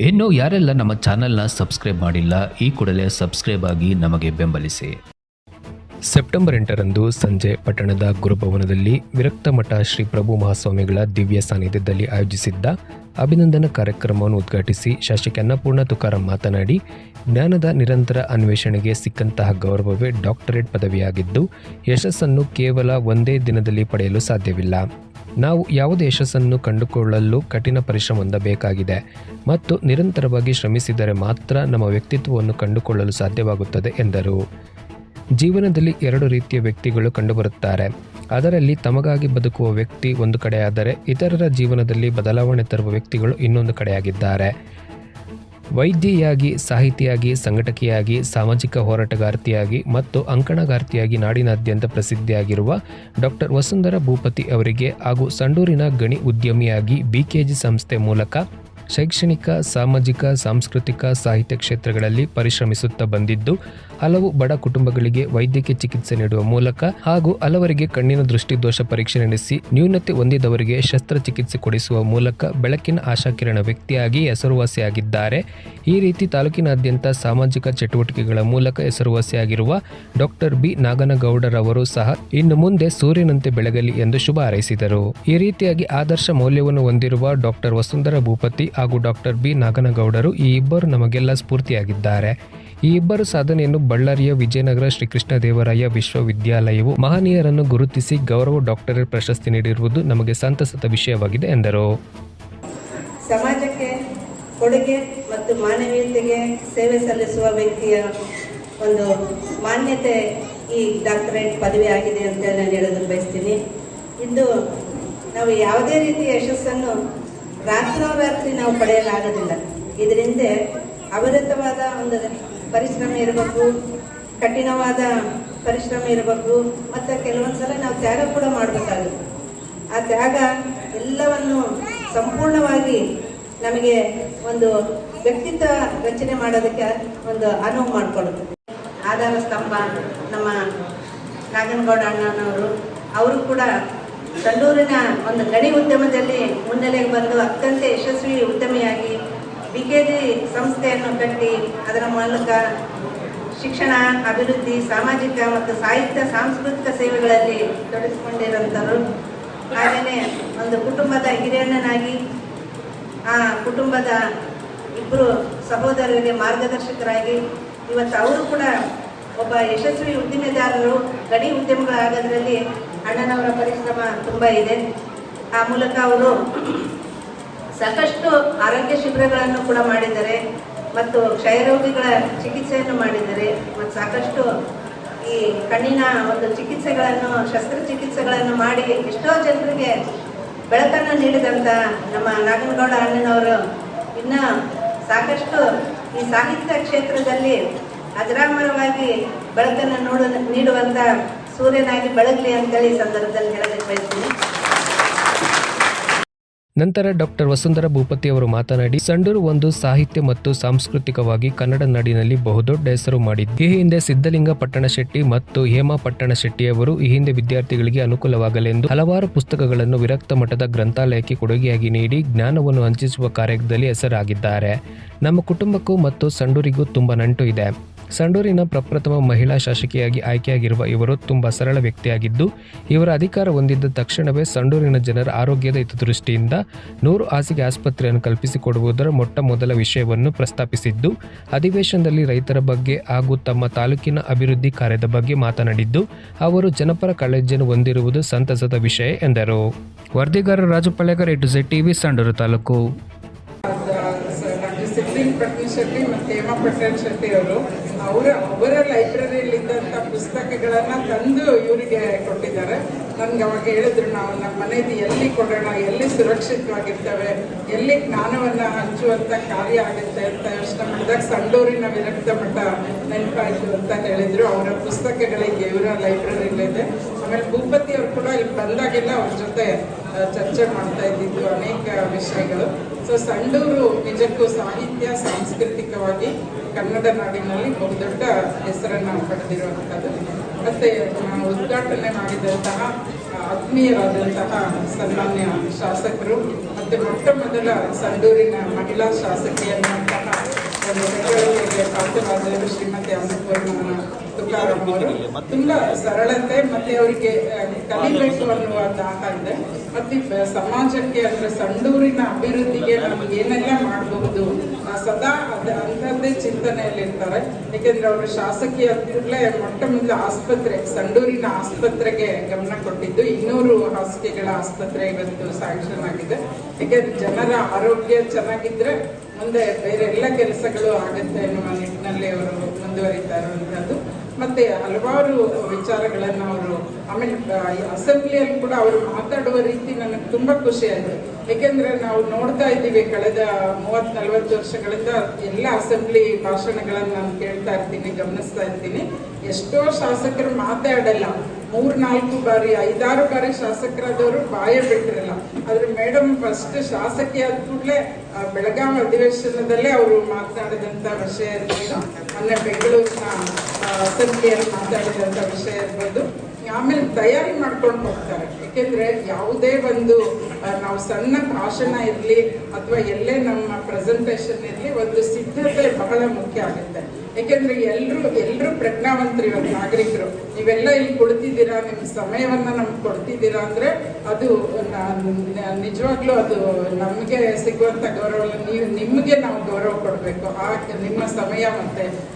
ಇನ್ನು ಯಾರೆಲ್ಲ ನಮ್ಮ ಚಾನೆಲ್ನ ಸಬ್ಸ್ಕ್ರೈಬ್ ಮಾಡಿಲ್ಲ, ಈ ಕೂಡಲೇ ಸಬ್ಸ್ಕ್ರೈಬ್ ಆಗಿ ನಮಗೆ ಬೆಂಬಲಿಸಿ. ಸೆಪ್ಟೆಂಬರ್ ಎಂಟರಂದು ಸಂಜೆ ಪಟ್ಟಣದ ಗುರುಭವನದಲ್ಲಿ ವಿರಕ್ತ ಮಠ ಶ್ರೀ ಪ್ರಭು ಮಹಾಸ್ವಾಮಿಗಳ ದಿವ್ಯ ಸಾನ್ನಿಧ್ಯದಲ್ಲಿ ಆಯೋಜಿಸಿದ್ದ ಅಭಿನಂದನ ಕಾರ್ಯಕ್ರಮವನ್ನು ಉದ್ಘಾಟಿಸಿ ಶಾಸಕ ಅನ್ನಪೂರ್ಣ ತುಕಾರಾಂ ಮಾತನಾಡಿ, ಜ್ಞಾನದ ನಿರಂತರ ಅನ್ವೇಷಣೆಗೆ ಸಿಕ್ಕಂತಹ ಗೌರವವೇ ಡಾಕ್ಟರೇಟ್ ಪದವಿಯಾಗಿದ್ದು, ಯಶಸ್ಸನ್ನು ಕೇವಲ ಒಂದೇ ದಿನದಲ್ಲಿ ಪಡೆಯಲು ಸಾಧ್ಯವಿಲ್ಲ. ನಾವು ಯಾವುದೇ ಯಶಸ್ಸನ್ನು ಕಂಡುಕೊಳ್ಳಲು ಕಠಿಣ ಪರಿಶ್ರಮ ಹೊಂದಬೇಕಾಗಿದೆ ಮತ್ತು ನಿರಂತರವಾಗಿ ಶ್ರಮಿಸಿದರೆ ಮಾತ್ರ ನಮ್ಮ ವ್ಯಕ್ತಿತ್ವವನ್ನು ಕಂಡುಕೊಳ್ಳಲು ಸಾಧ್ಯವಾಗುತ್ತದೆ ಎಂದರು. ಜೀವನದಲ್ಲಿ ಎರಡು ರೀತಿಯ ವ್ಯಕ್ತಿಗಳು ಕಂಡುಬರುತ್ತಾರೆ. ಅದರಲ್ಲಿ ತಮಗಾಗಿ ಬದುಕುವ ವ್ಯಕ್ತಿ ಒಂದು ಕಡೆಯಾದರೆ ಇತರರ ಜೀವನದಲ್ಲಿ ಬದಲಾವಣೆ ತರುವ ವ್ಯಕ್ತಿಗಳು ಇನ್ನೊಂದು ಕಡೆಯಾಗಿದ್ದಾರೆ. ವೈದ್ಯೆಯಾಗಿ, ಸಾಹಿತಿಯಾಗಿ, ಸಂಘಟಕಿಯಾಗಿ, ಸಾಮಾಜಿಕ ಹೋರಾಟಗಾರ್ತಿಯಾಗಿ ಮತ್ತು ಅಂಕಣಗಾರ್ತಿಯಾಗಿ ನಾಡಿನಾದ್ಯಂತ ಪ್ರಸಿದ್ಧಿಯಾಗಿರುವ ಡಾಕ್ಟರ್ ವಸುಂಧರ ಭೂಪತಿ ಅವರಿಗೆ ಹಾಗೂ ಸಂಡೂರಿನ ಗಣಿ ಉದ್ಯಮಿಯಾಗಿ ಬಿಕೆಜಿ ಸಂಸ್ಥೆ ಮೂಲಕ ಶೈಕ್ಷಣಿಕ, ಸಾಮಾಜಿಕ, ಸಾಂಸ್ಕೃತಿಕ, ಸಾಹಿತ್ಯ ಕ್ಷೇತ್ರಗಳಲ್ಲಿ ಪರಿಶ್ರಮಿಸುತ್ತಾ ಬಂದಿದ್ದು, ಹಲವು ಬಡ ಕುಟುಂಬಗಳಿಗೆ ವೈದ್ಯಕೀಯ ಚಿಕಿತ್ಸೆ ನೀಡುವ ಮೂಲಕ ಹಾಗೂ ಹಲವರಿಗೆ ಕಣ್ಣಿನ ದೃಷ್ಟಿದೋಷ ಪರೀಕ್ಷೆ ನಡೆಸಿ ನ್ಯೂನತೆ ಹೊಂದಿದವರಿಗೆ ಶಸ್ತ್ರಚಿಕಿತ್ಸೆ ಕೊಡಿಸುವ ಮೂಲಕ ಬೆಳಕಿನ ಆಶಾಕಿರಣ ವ್ಯಕ್ತಿಯಾಗಿ ಹೆಸರುವಾಸಿಯಾಗಿದ್ದಾರೆ. ಈ ರೀತಿ ತಾಲೂಕಿನಾದ್ಯಂತ ಸಾಮಾಜಿಕ ಚಟುವಟಿಕೆಗಳ ಮೂಲಕ ಹೆಸರುವಾಸಿಯಾಗಿರುವ ಡಾಕ್ಟರ್ ಬಿ. ನಾಗನಗೌಡರವರು ಸಹ ಇನ್ನು ಮುಂದೆ ಸೂರ್ಯನಂತೆ ಬೆಳಗಲಿ ಎಂದು ಶುಭ ಹಾರೈಸಿದರು. ಈ ರೀತಿಯಾಗಿ ಆದರ್ಶ ಮೌಲ್ಯವನ್ನು ಹೊಂದಿರುವ ಡಾಕ್ಟರ್ ವಸುಂಧರ ಭೂಪತಿ ಹಾಗೂ ಡಾಕ್ಟರ್ ಬಿ ನಾಗನಗೌಡರು ಈ ಇಬ್ಬರು ನಮಗೆಲ್ಲ ಸ್ಫೂರ್ತಿಯಾಗಿದ್ದಾರೆ. ಈ ಇಬ್ಬರು ಸಾಧನೆಯನ್ನು ಬಳ್ಳಾರಿಯ ವಿಜಯನಗರ ಶ್ರೀಕೃಷ್ಣ ದೇವರಾಯ ವಿಶ್ವವಿದ್ಯಾಲಯವು ಮಹನೀಯರನ್ನು ಗುರುತಿಸಿ ಗೌರವ ಡಾಕ್ಟರೇಟ್ ಪ್ರಶಸ್ತಿ ನೀಡಿರುವುದು ನಮಗೆ ಸಂತಸದ ವಿಷಯವಾಗಿದೆ ಎಂದರು. ಸಮಾಜಕ್ಕೆ ಕೊಡುಗೆ ಮತ್ತು ಮಾನವೀಯತೆಗೆ ಸೇವೆ ಸಲ್ಲಿಸುವ ವ್ಯಕ್ತಿಯ ಒಂದು ಮಾನ್ಯತೆ ಈ ಡಾಕ್ಟರೇಟ್ ಪದವಿ ಆಗಿದೆ ಅಂತ ನಾನು ಹೇಳಲು ಬಯಸ್ತೀನಿ. ಇಂದು ನಾವು ಯಾವುದೇ ರೀತಿಯ ಯಶಸ್ಸನ್ನು ರಾತ್ರೋರಾತ್ರಿ ನಾವು ಪಡೆಯಲಾಗೋದಿಲ್ಲ. ಇದರಿಂದ ಅವಿರತವಾದ ಒಂದು ಪರಿಶ್ರಮ ಇರಬೇಕು, ಕಠಿಣವಾದ ಪರಿಶ್ರಮ ಇರಬೇಕು, ಮತ್ತು ಕೆಲವೊಂದ್ಸಲ ನಾವು ತ್ಯಾಗ ಕೂಡ ಮಾಡಬೇಕಾಗುತ್ತೆ. ಆ ತ್ಯಾಗ ಎಲ್ಲವನ್ನು ಸಂಪೂರ್ಣವಾಗಿ ನಮಗೆ ಒಂದು ವ್ಯಕ್ತಿತ್ವ ರಚನೆ ಮಾಡೋದಕ್ಕೆ ಒಂದು ಅನುವು ಮಾಡಿಕೊಡುತ್ತೆ ಆಧಾರ ಸ್ತಂಭ, ನಮ್ಮ ನಾಗನಗೌಡ ಅಣ್ಣನವರು, ಅವರು ಕೂಡ ಸಂಡೂರಿನ ಒಂದು ಗಣಿ ಉದ್ಯಮದಲ್ಲಿ ಮುನ್ನೆಲೆಗೆ ಬಂದು ಅತ್ಯಂತ ಯಶಸ್ವಿ ಉದ್ಯಮಿಯಾಗಿ ಬಿ ಕೆ ಜಿ ಸಂಸ್ಥೆಯನ್ನು ಕಟ್ಟಿ ಅದರ ಮೂಲಕ ಶಿಕ್ಷಣ, ಅಭಿವೃದ್ಧಿ, ಸಾಮಾಜಿಕ ಮತ್ತು ಸಾಹಿತ್ಯ, ಸಾಂಸ್ಕೃತಿಕ ಸೇವೆಗಳಲ್ಲಿ ತೊಡಗಿಸಿಕೊಂಡಿರುವಂಥವರು. ಹಾಗೆಯೇ ಒಂದು ಕುಟುಂಬದ ಹಿರಿಯಣ್ಣನಾಗಿ ಆ ಕುಟುಂಬದ ಇಬ್ಬರು ಸಹೋದರರಿಗೆ ಮಾರ್ಗದರ್ಶಕರಾಗಿ ಇವತ್ತು ಅವರು ಕೂಡ ಒಬ್ಬ ಯಶಸ್ವಿ ಉದ್ದಿಮೆದಾರರು ಗಡಿ ಉದ್ಯಮಗಳಾಗೋದ್ರಲ್ಲಿ ಅಣ್ಣನವರ ಪರಿಶ್ರಮ ತುಂಬ ಇದೆ. ಆ ಮೂಲಕ ಅವರು ಸಾಕಷ್ಟು ಆರೋಗ್ಯ ಶಿಬಿರಗಳನ್ನು ಕೂಡ ಮಾಡಿದ್ದಾರೆ ಮತ್ತು ಕ್ಷಯರೋಗಿಗಳ ಚಿಕಿತ್ಸೆಯನ್ನು ಮಾಡಿದ್ದಾರೆ ಮತ್ತು ಸಾಕಷ್ಟು ಈ ಕಣ್ಣಿನ ಒಂದು ಚಿಕಿತ್ಸೆಗಳನ್ನು, ಶಸ್ತ್ರಚಿಕಿತ್ಸೆಗಳನ್ನು ಮಾಡಿ ಎಷ್ಟೋ ಜನರಿಗೆ ಬೆಳಕನ್ನು ನೀಡಿದಂಥ ನಮ್ಮ ನಾಗನಗೌಡ ಅಣ್ಣನವರು ಇನ್ನು ಸಾಕಷ್ಟು ಈ ಸಾಹಿತ್ಯ ಕ್ಷೇತ್ರದಲ್ಲಿ ಅಜರಾಮರವಾಗಿ ಬೆಳಕನ್ನು ನೋಡ ನೀಡುವಂಥ ಸೂರ್ಯನಾಗಿ ಬೆಳಗಲಿ ಅಂತೇಳಿ ಈ ಸಂದರ್ಭದಲ್ಲಿ ಹೇಳೋದಕ್ಕೆ ಬಯಸ್ತೀನಿ. ನಂತರ ಡಾಕ್ಟರ್ ವಸುಂಧರ ಭೂಪತಿ ಅವರು ಮಾತನಾಡಿ, ಸಂಡೂರು ಒಂದು ಸಾಹಿತ್ಯ ಮತ್ತು ಸಾಂಸ್ಕೃತಿಕವಾಗಿ ಕನ್ನಡ ನಾಡಿನಲ್ಲಿ ಬಹುದೊಡ್ಡ ಹೆಸರು ಮಾಡಿದ್ದು, ಈ ಹಿಂದೆ ಸಿದ್ಧಲಿಂಗ ಪಟ್ಟಣ ಶೆಟ್ಟಿ ಮತ್ತು ಹೇಮಾ ಪಟ್ಟಣ ಶೆಟ್ಟಿಯವರು ಈ ಹಿಂದೆ ವಿದ್ಯಾರ್ಥಿಗಳಿಗೆ ಅನುಕೂಲವಾಗಲೆಂದು ಹಲವಾರು ಪುಸ್ತಕಗಳನ್ನು ವಿರಕ್ತ ಮಠದ ಗ್ರಂಥಾಲಯಕ್ಕೆ ಕೊಡುಗೆಯಾಗಿ ನೀಡಿ ಜ್ಞಾನವನ್ನು ಹಂಚಿಸುವ ಕಾರ್ಯದಲ್ಲಿ ಹೆಸರಾಗಿದ್ದಾರೆ. ನಮ್ಮ ಕುಟುಂಬಕ್ಕೂ ಮತ್ತು ಸಂಡೂರಿಗೂ ತುಂಬ ನಂಟು ಇದೆ. ಸಂಡೂರಿನ ಪ್ರಪ್ರಥಮ ಮಹಿಳಾ ಶಾಸಕಿಯಾಗಿ ಆಯ್ಕೆಯಾಗಿರುವ ಇವರು ತುಂಬಾ ಸರಳ ವ್ಯಕ್ತಿಯಾಗಿದ್ದು, ಇವರ ಅಧಿಕಾರ ಹೊಂದಿದ್ದ ತಕ್ಷಣವೇ ಸಂಡೂರಿನ ಜನರ ಆರೋಗ್ಯದ ಹಿತದೃಷ್ಟಿಯಿಂದ ನೂರು ಹಾಸಿಗೆ ಆಸ್ಪತ್ರೆಯನ್ನು ಕಲ್ಪಿಸಿಕೊಡುವುದರ ಮೊಟ್ಟ ಮೊದಲ ವಿಷಯವನ್ನು ಪ್ರಸ್ತಾಪಿಸಿದ್ದು, ಅಧಿವೇಶನದಲ್ಲಿ ರೈತರ ಬಗ್ಗೆ ಹಾಗೂ ತಮ್ಮ ತಾಲೂಕಿನ ಅಭಿವೃದ್ಧಿ ಕಾರ್ಯದ ಬಗ್ಗೆ ಮಾತನಾಡಿದ್ದು, ಅವರು ಜನಪರ ಕಾಳಜಿಯನ್ನು ಹೊಂದಿರುವುದು ಸಂತಸದ ವಿಷಯ ಎಂದರು. ವರದಿಗಾರ Raju Palegar A to Z TV, Sandur taluk. Doctor Sidling Shetty ಮತ್ತು ಹೇಮಾ ಪ್ರಸಾದ್ ಶೆಟ್ಟಿ ಅವರು. ಅವರ ಅವರ ಲೈಬ್ರರಿಯಲ್ಲಿದ್ದಂಥ ಪುಸ್ತಕಗಳನ್ನು ತಂದು ಇವರಿಗೆ ಕೊಟ್ಟಿದ್ದಾರೆ. ನನ್ಗೆ ಅವಾಗ ಹೇಳಿದ್ರು, ನಾವು ನಮ್ಮ ಮನೇದು ಎಲ್ಲಿ ಕೊಡೋಣ, ಎಲ್ಲಿ ಸುರಕ್ಷಿತವಾಗಿರ್ತವೆ, ಎಲ್ಲಿ ಜ್ಞಾನವನ್ನು ಹಂಚುವಂಥ ಕಾರ್ಯ ಆಗುತ್ತೆ ಅಂತ ಯೋಚನೆ ಮಾಡಿದಾಗ ಸಂಡೂರಿನ ವಿರಕ್ತ ಮಠ ನೆನಪಾಯಿತು ಅಂತ ಹೇಳಿದರು. ಅವರ ಪುಸ್ತಕಗಳಿಗೆ ಇವರ ಲೈಬ್ರರಿಲಿದೆ ಆಮೇಲೆ ಭೂಪತಿ ಅವರು ಕೂಡ ಇಲ್ಲಿ ಬಂದಾಗೆಲ್ಲ ಅವ್ರ ಜೊತೆ ಚರ್ಚೆ ಮಾಡ್ತಾ ಇದ್ದಿದ್ದು ಅನೇಕ ವಿಷಯಗಳು. ಸೊ ಸಂಡೂರು ನಿಜಕ್ಕೂ ಸಾಹಿತ್ಯ ಸಾಂಸ್ಕೃತಿಕವಾಗಿ ಕನ್ನಡ ನಾಡಿನಲ್ಲಿ ಬಹುದೊಡ್ಡ ಹೆಸರನ್ನು ಪಡೆದಿರುವಂಥದ್ದು. ಮತ್ತೆ ಉದ್ಘಾಟನೆ ಮಾಡಿದಂತಹ, ಆತ್ಮೀಯರಾದಂತಹ ಸನ್ಮಾನ್ಯ ಶಾಸಕರು ಮತ್ತು ಮೊಟ್ಟ ಮೊದಲ ಸಂಡೂರಿನ ಮಹಿಳಾ ಶಾಸಕಿ ಅನ್ನುವಂತಹ ಒಂದು ಪಾತ್ರರಾದವರು ಶ್ರೀಮತಿ ಅನ್ನಪೂರ್ಣ ತುಕಾರಾಮ್ ಅವರು. ತುಂಬಾ ಸರಳತೆ ಮತ್ತೆ ಅವರಿಗೆ ಕಲಿಬೇಕು ಅನ್ನುವ ದಾಹ ಇದೆ. ಮತ್ತೆ ಸಮಾಜಕ್ಕೆ ಅಂದ್ರೆ ಸಂಡೂರಿನ ಅಭಿವೃದ್ಧಿಗೆ ನಮ್ಗೆ ಏನೆಲ್ಲ ಮಾಡಬಹುದು ಸದಾ ಅದ ಅಂಥದ್ದೇ ಚಿಂತನೆಯಲ್ಲಿರ್ತಾರೆ. ಯಾಕೆಂದ್ರೆ ಅವರು ಶಾಸಕೀಯ ಕೂಡಲೇ ಮೊಟ್ಟ ಮೊದಲ ಆಸ್ಪತ್ರೆ ಸಂಡೂರಿನ ಆಸ್ಪತ್ರೆಗೆ ಗಮನ ಕೊಟ್ಟಿದ್ದು. ಇನ್ನೂರು ಹಾಸಿಗೆಗಳ ಆಸ್ಪತ್ರೆ ಇವತ್ತು ಸ್ಯಾಂಕ್ಷನ್ ಆಗಿದೆ ಯಾಕೆಂದ್ರೆ ಜನರ ಆರೋಗ್ಯ ಚೆನ್ನಾಗಿದ್ರೆ ಮುಂದೆ ಬೇರೆ ಎಲ್ಲ ಕೆಲಸಗಳು ಆಗುತ್ತೆ ಎನ್ನುವ ನಿಟ್ಟಿನಲ್ಲಿ ಅವರು ಮುಂದುವರಿತಾ ಇರುವಂತಹದ್ದು. ಮತ್ತೆ ಹಲವಾರು ವಿಚಾರಗಳನ್ನು ಅವರು ಆಮೇಲೆ ಅಸೆಂಬ್ಲಿಯಲ್ಲಿ ಕೂಡ ಅವರು ಮಾತಾಡುವ ರೀತಿ ನನಗೆ ತುಂಬಾ ಖುಷಿ ಆಯ್ತು. ಯಾಕೆಂದ್ರೆ ನಾವು ನೋಡ್ತಾ ಇದ್ದೀವಿ ಕಳೆದ ಮೂವತ್ ನಲ್ವತ್ತು ವರ್ಷಗಳಿಂದ ಎಲ್ಲ ಅಸೆಂಬ್ಲಿ ಭಾಷಣಗಳನ್ನ ನಾನು ಕೇಳ್ತಾ ಇರ್ತೀನಿ, ಗಮನಿಸ್ತಾ ಇರ್ತೀನಿ. ಎಷ್ಟೋ ಶಾಸಕರು ಮಾತಾಡಲ್ಲ. ಮೂರು ನಾಲ್ಕು ಬಾರಿ, ಐದಾರು ಬಾರಿ ಶಾಸಕರಾದವರು ಬಾಯ ಬಿಟ್ಟಿರಲ್ಲ. ಆದ್ರೆ ಮೇಡಮ್ ಫಸ್ಟ್ ಶಾಸಕಿ ಆದ ಕೂಡಲೇ ಬೆಳಗಾವಿ ಅಧಿವೇಶನದಲ್ಲೇ ಅವರು ಮಾತನಾಡಿದಂತ ವಿಷಯ ಇರ್ಬೋದು, ಮೊನ್ನೆ ಬೆಂಗಳೂರಿನ ಅಸೆಂಬ್ಲಿಯಲ್ಲಿ ಮಾತಾಡಿದಂತ ವಿಷಯ ಇರ್ಬೋದು. ಆಮೇಲೆ ತಯಾರಿ ಮಾಡ್ಕೊಂಡು ಹೋಗ್ತಾರೆ. ಯಾಕೆಂದ್ರೆ ಯಾವುದೇ ಒಂದು ನಾವು ಸಣ್ಣ ಭಾಷಣ ಇರಲಿ ಅಥವಾ ಎಲ್ಲೇ ನಮ್ಮ ಪ್ರೆಸೆಂಟೇಷನ್ ಇರಲಿ ಒಂದು ಸಿದ್ಧತೆ ಬಹಳ ಮುಖ್ಯ ಆಗುತ್ತೆ. ಯಾಕೆಂದ್ರೆ ಎಲ್ಲರೂ ಎಲ್ಲರೂ ಪ್ರಜ್ಞಾವಂತರು ಇವತ್ತು ನಾಗರಿಕರು. ನೀವೆಲ್ಲ ಇಲ್ಲಿ ಕುಳಿತಿದ್ದೀರಾ, ನಿಮ್ಮ ಸಮಯವನ್ನ ನಮ್ಗೆ ಕೊಡ್ತಿದ್ದೀರಾ ಅಂದ್ರೆ ಅದು ನಿಜವಾಗ್ಲೂ ಅದು ನಮಗೆ ಸಿಗುವಂತ ಗೌರವ, ನೀವು, ನಿಮಗೆ ನಾವು ಗೌರವ ಕೊಡಬೇಕು. ಆ, ನಿಮ್ಮ ಸಮಯ ಮತ್ತೆ